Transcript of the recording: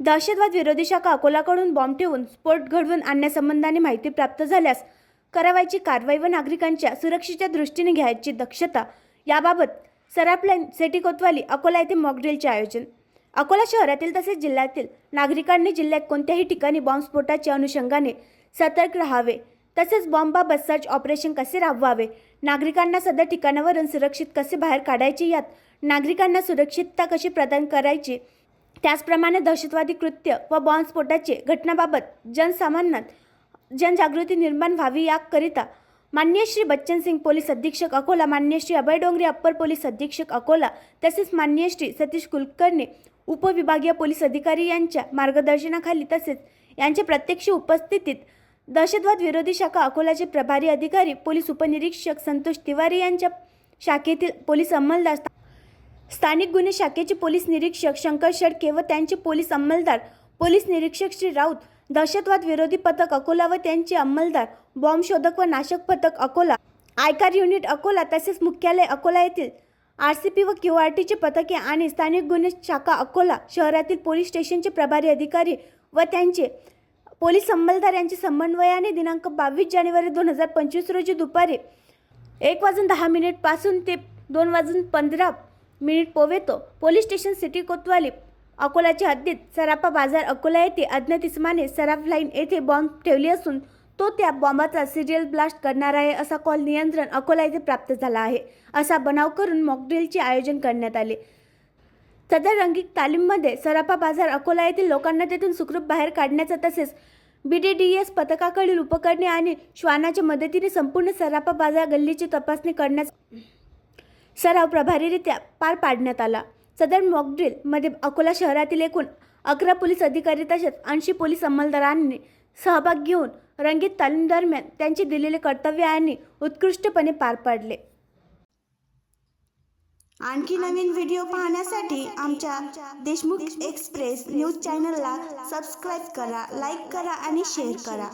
दहशतवाद विरोधी शाखा अकोलाकडून बॉम्ब ठेवून स्फोट घडवून आणण्यासंबंधाने माहिती प्राप्त झाल्यास करावयाची कारवाई व नागरिकांच्या सुरक्षेच्या दृष्टीने घ्यायची दक्षता याबाबत सराफलाईन सेटी कोतवाली अकोला येथे मॉकड्रिलचे आयोजन. अकोला शहरातील तसेच जिल्ह्यातील नागरिकांनी जिल्ह्यात कोणत्याही ठिकाणी बॉम्बस्फोटाच्या अनुषंगाने सतर्क राहावे. तसेच बॉम्बाबत सर्च ऑपरेशन कसे राबवावे? नागरिकांना सदर ठिकाणावरून सुरक्षित कसे बाहेर काढायचे? यात नागरिकांना सुरक्षितता कशी प्रदान करायची? त्याचप्रमाणे दहशतवादी कृत्य व बॉम्बस्फोटाचे घटनाबाबत जनसामान्यात जनजागृती निर्माण व्हावी याकरिता मान्य श्री बच्चन सिंग पोलीस अधीक्षक अकोला मान्य श्री अभय डोंगरे अप्पर पोलीस अधीक्षक अकोला तसेच मान्य श्री सतीश कुलकर्णी उपविभागीय पोलीस अधिकारी यांच्या मार्गदर्शनाखाली तसेच यांच्या प्रत्यक्ष उपस्थितीत दहशतवाद विरोधी शाखा अकोलाचे प्रभारी अधिकारी पोलीस उपनिरीक्षक संतोष तिवारी यांच्या शाखेतील पोलीस अंमलदार स्थानिक गुन्हे शाखेचे पोलीस निरीक्षक शंकर शेडके व त्यांचे पोलीस अंमलदार पोलीस निरीक्षक श्री राऊत दहशतवाद विरोधी पथक अकोला व त्यांचे अंमलदार बॉम्ब शोधक व नाशक पथक अकोला आयकार युनिट अकोला तसेच मुख्यालय अकोला येथील आर सी पी व क्यू आर टीचे पथके आणि स्थानिक गुन्हे शाखा अकोला शहरातील पोलीस स्टेशनचे प्रभारी अधिकारी व त्यांचे पोलीस अंमलदार यांचे समन्वयाने दिनांक बावीस जानेवारी दोन हजार पंचवीस रोजी दुपारी एक वाजून दहा मिनिटपासून ते दोन वाजून पंधरा मिनिट पोवेतो. पोलीस स्टेशन सिटी कोतवाली अकोलाच्या हद्दीत सरापा बाजार अकोला येथे अज्ञात इस्माने सराफ लाईन येथे बॉम्ब ठेवली असून तो त्या बॉम्बाचा सिरियल ब्लास्ट करणार आहे असा कॉल नियंत्रण अकोला येथे प्राप्त झाला आहे असा बनाव करून मॉकड्रिलचे आयोजन करण्यात आले. सदर रंगीत तालीममध्ये सराफा बाजार अकोला येथील लोकांना तेथून सुखरूप बाहेर काढण्याचा तसेच बी डी डी एस पथकाकडील उपकरणे आणि श्वानाच्या मदतीने संपूर्ण सराफा बाजार गल्लीची तपासणी करण्याचा सराव प्रभारीरित्या पार पाडण्यात आला. सदर मॉकड्रिलमध्ये अकोला शहरातील एकूण अकरा पोलीस अधिकारी तसेच ऐंशी पोलीस अंमलदारांनी सहभाग घेऊन रंगीत तालीम दरम्यान त्यांचे दिलेले कर्तव्य आणि उत्कृष्टपणे पार पाडले. आणखी नवीन व्हिडिओ पाहण्यासाठी आमच्या देशमुख एक्सप्रेस न्यूज चॅनलला सबस्क्राईब करा लाईक करा आणि शेअर करा.